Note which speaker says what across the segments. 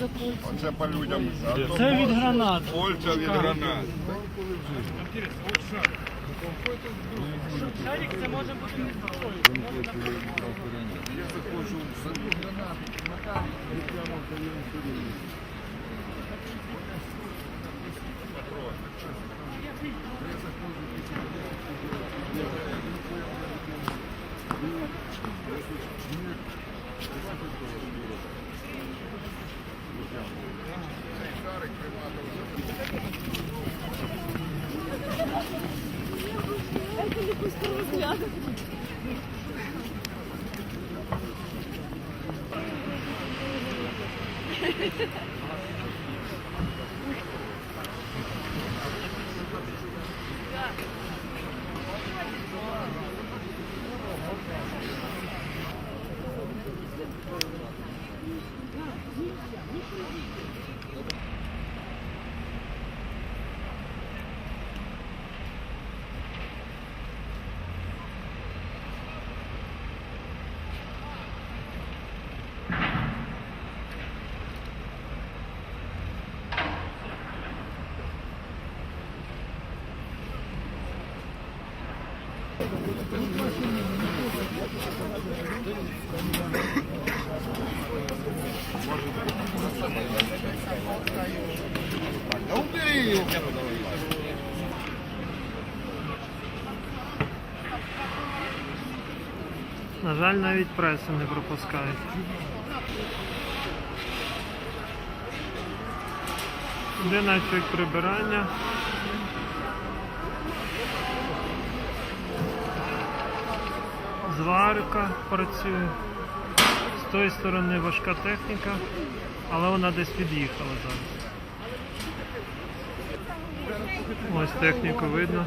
Speaker 1: за кольця?
Speaker 2: Оце по людям. А
Speaker 3: Це від гранат.
Speaker 2: Кольця від гранат.
Speaker 3: Шарик це може бути На жаль, навіть пресу не пропускають. Де навіть прибирання. Зварка працює. З тої сторони важка техніка, але вона десь від'їхала зараз. Ось техніку видно.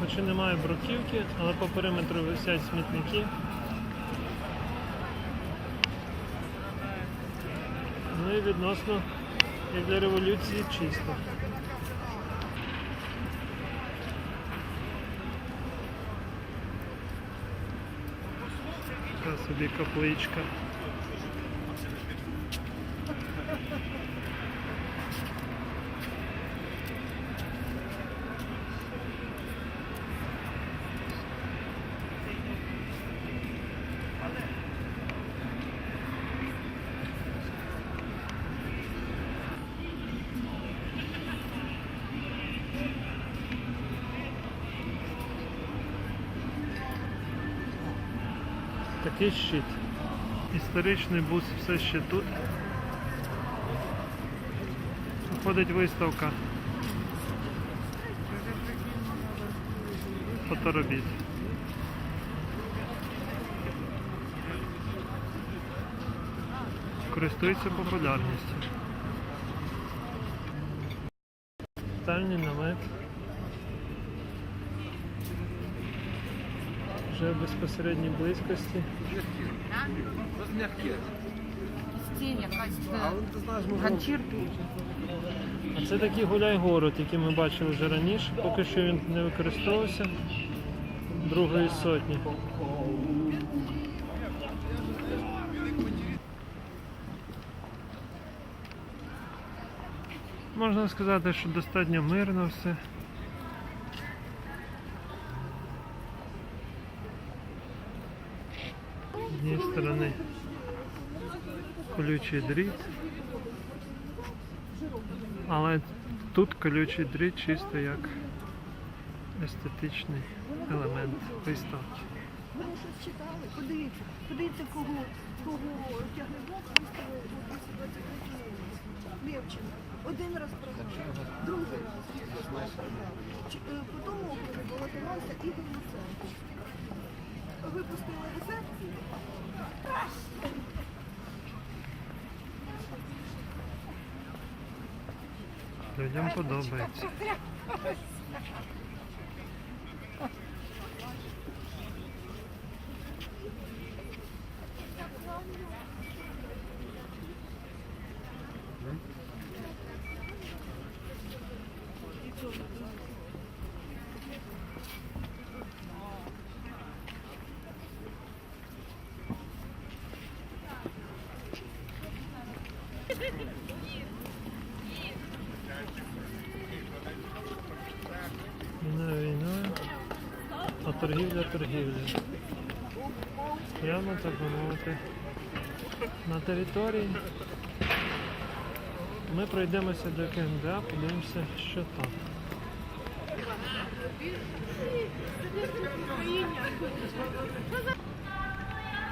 Speaker 3: Хоч немає бруківки, але по периметру висять смітники. Ну і відносно, як для революції, чисто. Така собі капличка. Такий щит. Історичний бус все ще тут. Проходить виставка фоторобіт. Користується популярністю. Вже в безпосередній близькості.
Speaker 1: Е.
Speaker 3: А це такий гуляй-город, який ми бачили вже раніше. Поки що він не використовувався другої сотні. Можна сказати, що достатньо мирно все. З однієї сторони колючий дріт. Але тут колючий дріт чисто як естетичний елемент виставки.
Speaker 4: Ми щось читали. Подивіться, подивіться, кого, кого тягне Бог виставив у 2023 році. Один раз програв, другий раз програв. Е, По тому округу балотувався Ігор Луценко. Випустили рецепцію.
Speaker 3: Людям подобається. Торгівля торгівля. Прямо так би мовити. На території ми пройдемося до КМДА, подивимося, що там.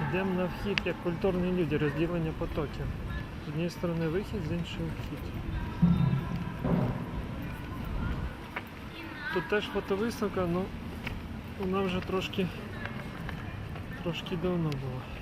Speaker 3: Йдемо на вхід як культурні люди, розділення потоків. З однієї сторони вихід, з іншої вхід. Тут теж фотовиставка, ну вона вже трошки трошки давно була.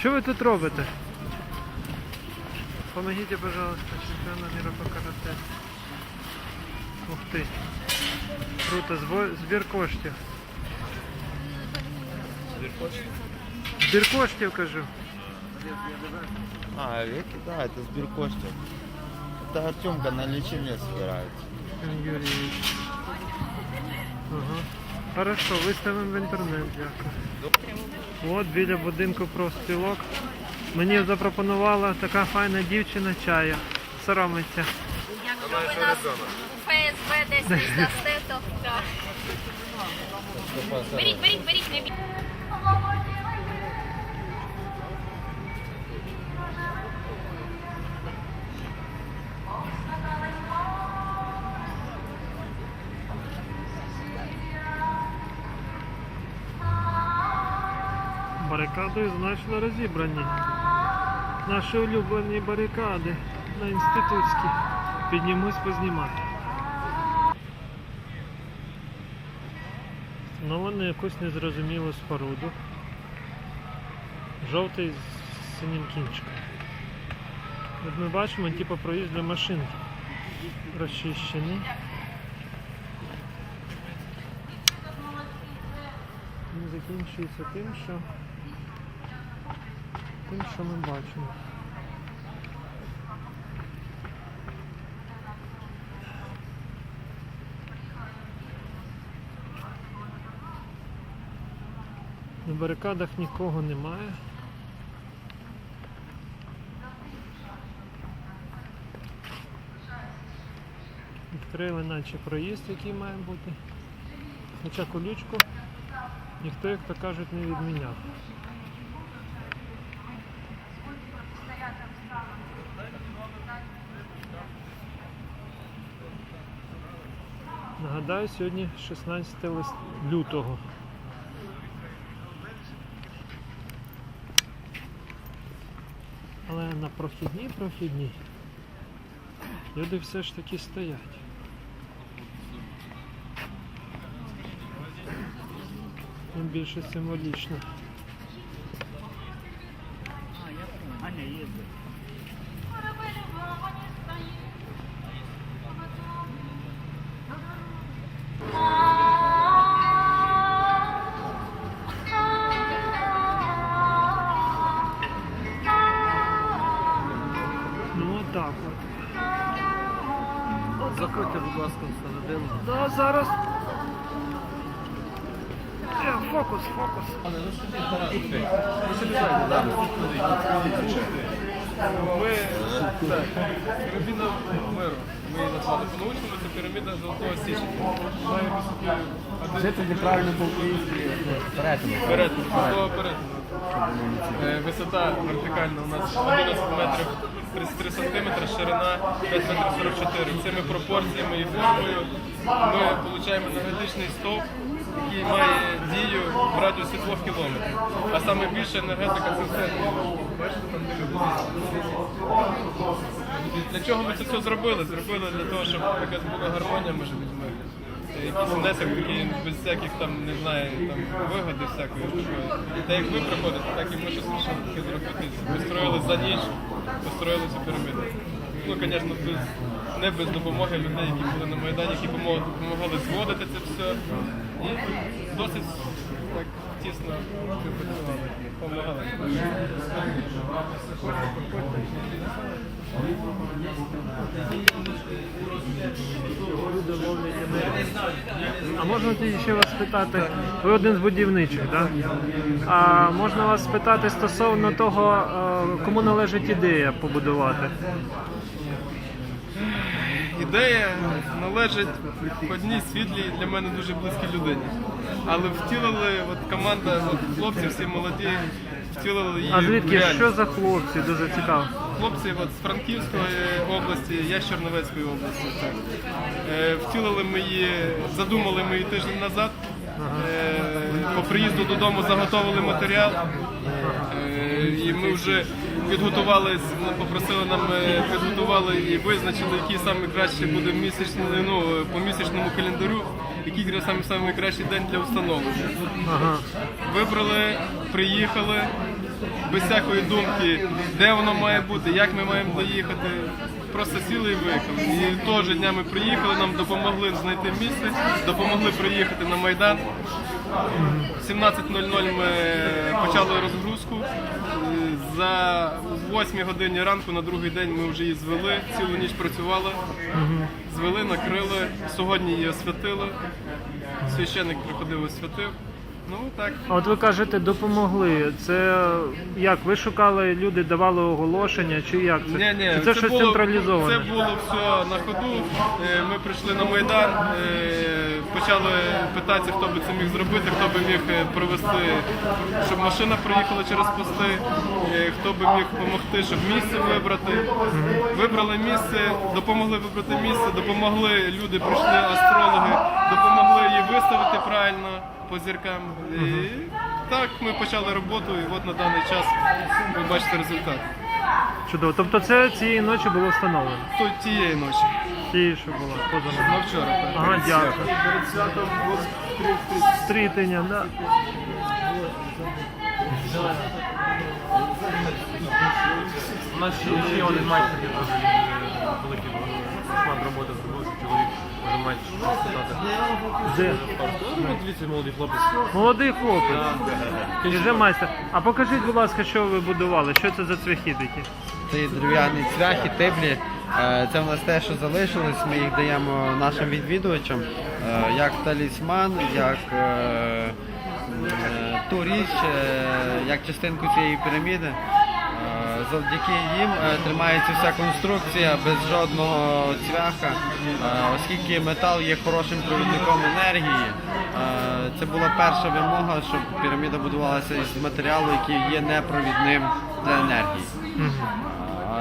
Speaker 3: Що ви тут робите? Помогите, пожалуйста, чемпіона мира по карате. Ух ти. Круто, Збо- збір коштів. Збір коштів, кажу.
Speaker 5: А, это да, это сбір коштів. Это Артемка на лечение собирает.
Speaker 3: Іван Юрійович. Ага. Хорошо, виставимо в інтернет, дякую. От біля будинку профспілок. Мені запропонувала така файна дівчина чаю. Соромиться.
Speaker 1: Якщо ви нас у ФСБ десь не здасте, то так. Беріть, беріть, беріть, не.
Speaker 3: Барикади значно розібрані. Наші улюблені барикади на інститутській. Піднімусь познімати. Встановлено якусь незрозумілу споруду. Жовтий з синім кінчиком. Як ми бачимо, типу проїзд для машин розчищений. Він закінчується тим, що тим, що ми бачимо. На барикадах нікого немає. Відкрили наче проїзд, який має бути. Хоча колючку ніхто, як то кажуть, не відміняв. Нагадаю, сьогодні 16 лютого. Але на прохідній прохідній люди все ж таки стоять. Тим більше символічно.
Speaker 6: Ми так, піраміда миру. Ми її назвали по-научному, це піраміда Золотого Січня.
Speaker 5: Це тоді правильно по-українськи перетину.
Speaker 6: перетин, золотого перетину. Е, Висота вертикальна у нас 11 метрів 33 сантиметри, ширина 5 метрів 44. Цими пропорціями і формою ми отримуємо енергетичний стовп, який має дію в радіусі 2 кілометрів. А саме більше енергетика це все. Для чого ми це все зробили? Зробили для того, щоб якась була гармонія між людьми. Якийсь внесок такий без всяких там, не знаю, там вигоди всякої. Та як ви приходите, так і ми щось таке зробити. Построїли за ніч, построїли цю піраміду. Ну, звісно, без, не без допомоги людей, які були на Майдані, які допомагали зводити це все. Досить так тісно допомагали.
Speaker 3: А можна тоді ще вас спитати? Ви один з будівничих, так? А можна вас спитати стосовно того, е, кому належить ідея побудувати?
Speaker 6: Ідея належить одній світлій для мене дуже близькій людині. Але втілили, от команда, от хлопці всі молоді, втілили її
Speaker 3: А
Speaker 6: в
Speaker 3: звідки
Speaker 6: реальність.
Speaker 3: що за хлопці? Дуже цікаво.
Speaker 6: Хлопці от, з Франківської області, я з Черновецької області. Так. Е, втілили ми її, задумали ми її тиждень назад. Е, по приїзду додому заготовили матеріал. Е, і ми вже підготували, попросили нам е, підготували і визначили, який саме кращий буде місячний, ну, е, по місячному календарю, який саме саме кращий день для встановлення.
Speaker 3: Ага.
Speaker 6: Вибрали, приїхали без всякої думки, де воно має бути, як ми маємо доїхати. Просто сіли і виїхали. І того ж дня ми приїхали, нам допомогли знайти місце, допомогли приїхати на Майдан. В 17.00 ми почали розгрузку. За 8 годині ранку на другий день ми вже її звели, цілу ніч працювали, звели, накрили. Сьогодні її освятили. Священник приходив освятив. Ну так.
Speaker 3: А от ви кажете, допомогли. Це як? Ви шукали, люди давали оголошення, чи як це?
Speaker 6: Ні, ні,
Speaker 3: чи це, щось централізоване?
Speaker 6: Це було все на ходу. Е, Ми прийшли на Майдан, е, почали питатися, хто би це міг зробити, хто би міг е, провести, щоб машина проїхала через пости, хто би міг допомогти, щоб місце вибрати. Вибрали місце, допомогли вибрати місце, допомогли люди, прийшли астрологи, допомогли її виставити правильно по зіркам. І так ми почали роботу, і от на даний час ви бачите результат.
Speaker 3: Чудово. Тобто це цієї ночі було встановлено.
Speaker 6: Тут тієї ночі.
Speaker 3: Ті, що було поза
Speaker 6: На вчора. так.
Speaker 3: Ага, дякую.
Speaker 6: Перед святом було
Speaker 3: Стрітення, да.
Speaker 7: У нас ще, ще один майстер є дуже е, великий шмат роботи зробив, що чоловік
Speaker 3: Де?
Speaker 7: Ну, дивіться, молодий хлопець.
Speaker 3: Молодий хлопець. І вже майстер. А покажіть, будь ласка, що ви будували? Що це за цвяхи такі?
Speaker 5: Це дерев'яні цвяхи, теблі. Е, Це в нас те, що залишилось. Ми їх даємо нашим відвідувачам е, як талісман, як е, е, ту річ, е, як частинку цієї піраміди. Завдяки їм е, тримається вся конструкція без жодного цвяха, е, оскільки метал є хорошим провідником енергії. Е, Це була перша вимога, щоб піраміда будувалася із матеріалу, який є непровідним для енергії.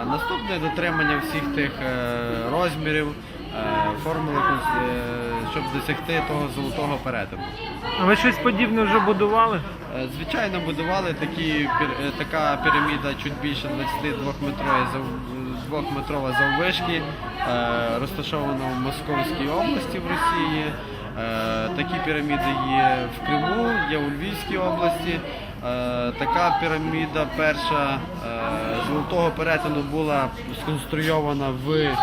Speaker 5: Наступне дотримання всіх тих розмірів, формули, е, щоб досягти того золотого перетину.
Speaker 3: А ви щось подібне вже будували?
Speaker 5: Е, Звичайно, будували такі, е, така піраміда чуть більше 22 метрової зав- двохметрова заввишки, е, розташована в Московській області в Росії. Е, Такі піраміди є в Криму, є у Львівській області. Е, Така піраміда перша е, золотого перетину була сконструйована в е,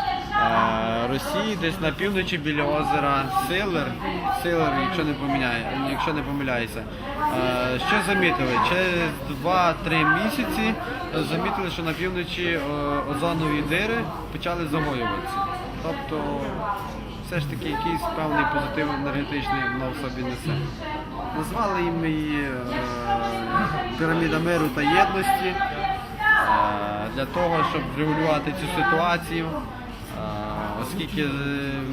Speaker 5: Росії, десь на півночі біля озера Силер. Силер, якщо не помиляє, якщо не помиляюся. Е, Що замітили? Через 2-3 місяці е, замітили, що на півночі е, озонові дири почали загоюватися. Тобто все ж таки якийсь певний позитив енергетичний воно в собі несе. Назвали їм її е, піраміда миру та єдності е, для того, щоб регулювати цю ситуацію. Оскільки е,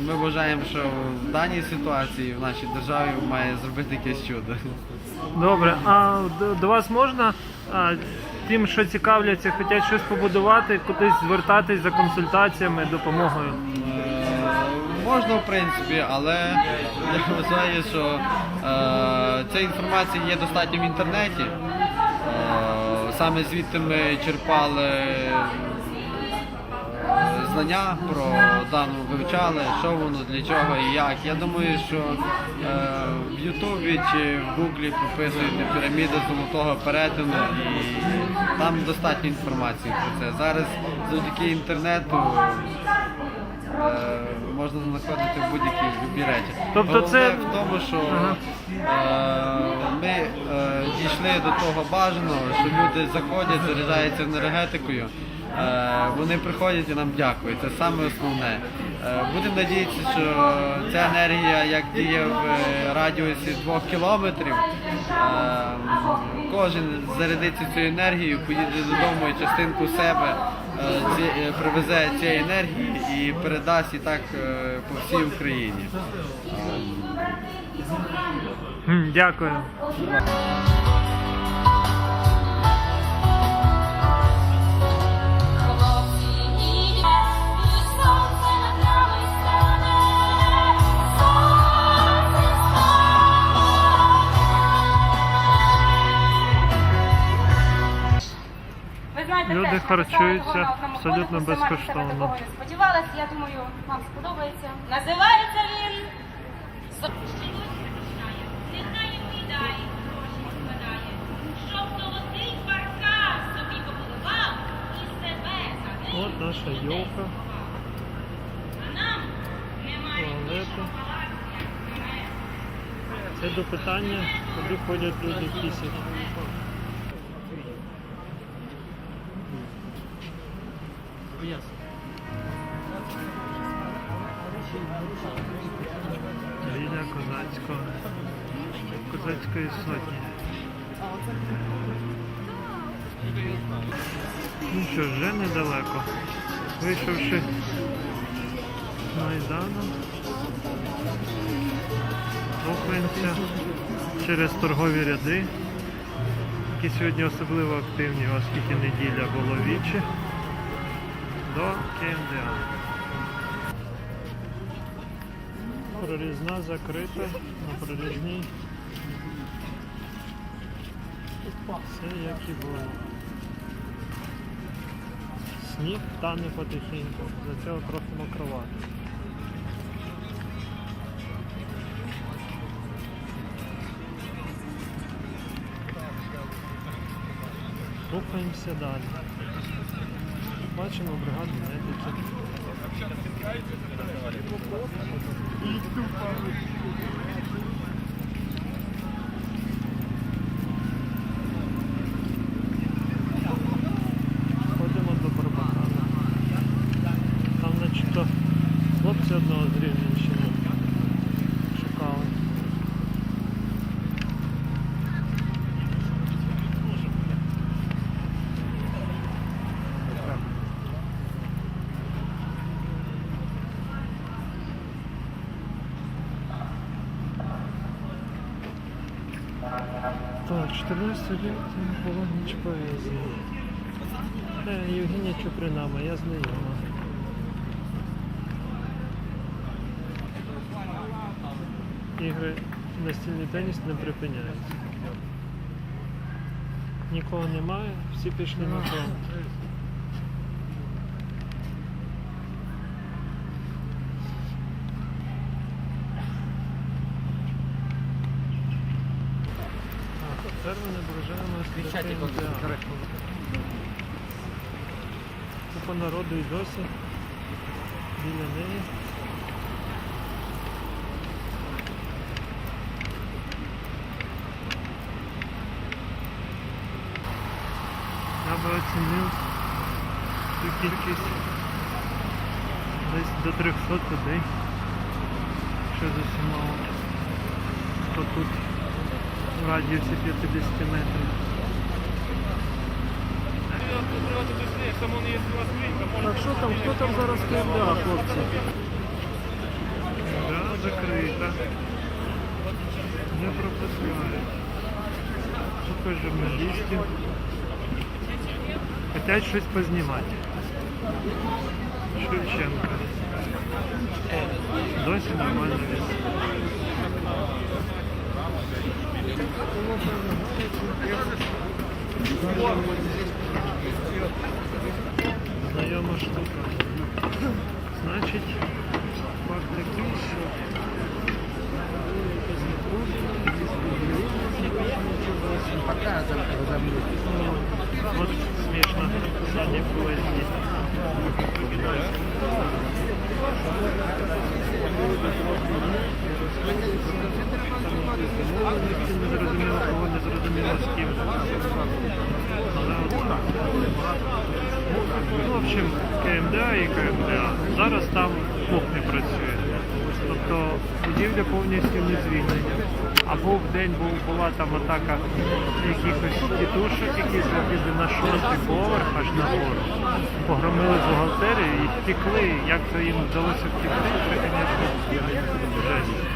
Speaker 5: ми вважаємо, що в даній ситуації в нашій державі має зробити якесь чудо.
Speaker 3: Добре, а до, до вас можна а, тим, що цікавляться, хочуть щось побудувати, кудись звертатись за консультаціями, допомогою?
Speaker 5: Е, Можна, в принципі, але я вважаю, що е, ця інформація є достатньо в інтернеті. Е, саме звідти ми черпали знання про дану, вивчали, що воно, для чого і як. Я думаю, що е, в Ютубі чи в Гуглі прописуєте піраміда золотого перетину і там достатньо інформації про це. Зараз завдяки інтернету е, можна знаходити будь-які любі речі.
Speaker 3: Тобто
Speaker 5: Головне
Speaker 3: це-
Speaker 5: в тому, що
Speaker 3: Ага.
Speaker 5: е, ми е, дійшли до того бажаного, що люди заходять, заряджаються енергетикою. Е, вони приходять і нам дякують. Це саме основне. Е, будемо надіятися, що ця енергія, як діє в е, радіусі двох кілометрів, кожен зарядиться цією енергією, поїде додому і частинку себе привезе цієї енергії і передасть і так по всій Україні.
Speaker 3: Дякую.
Speaker 8: Знаєте,
Speaker 3: Люди
Speaker 8: теж,
Speaker 3: харчуються
Speaker 8: його на
Speaker 3: абсолютно
Speaker 8: одному
Speaker 3: безкоштовно.
Speaker 8: сама такого не сподівалася, я думаю, вам сподобається. Називається він
Speaker 3: От наша йолка,
Speaker 1: А нам.
Speaker 3: Це до питання, куди ходять люди пісять. Біля козацького, козацької сотні. Ну що, вже недалеко. Вийшовши з Майдану, рухаємося через торгові ряди, які сьогодні особливо активні, оскільки неділя було вічі, до КМДА. Прорізна закрита, на прорізній все як і було. Сніг тане потихеньку, за цього трохи мокровато. Рухаємося далі. Бачимо бригаду медиків. Ходимо до Барбакана. Там начебто хлопці одного з Рівненщини шукали. Так, 14 лютого була ніч поезії. Е, Євгенія Чуприна, моя знайома. Ігри настільний теніс не припиняються. Нікого немає, всі пішли на фронт. Так, тепер ми наближаємося до КМДА. Купа народу і досі біля неї. Я би оцінив цю кількість десь до 300 людей. з усіма, хто тут в радіусі 50 метрів. Так що там, хто там зараз КМДА, хлопці? Да, закрита. Не пропускає. Тут журналістів. Хотять щось познімати. Шевченко. Досі нормально вісить. Знайома штука. Значить, факт такий, що От смішно, задні поїзді. Не зрозуміло, кого не зрозуміло з ким. Але от так. Ну, в общем, КМДА і КМДА. Зараз там кухня працює. Тобто будівля повністю не звільнення. Або в день був, була там атака якихось тітушок, які залізли на шостий поверх аж на гору. Погромили бухгалтерію і втекли. Як це їм вдалося втекти, це, звісно, жесть.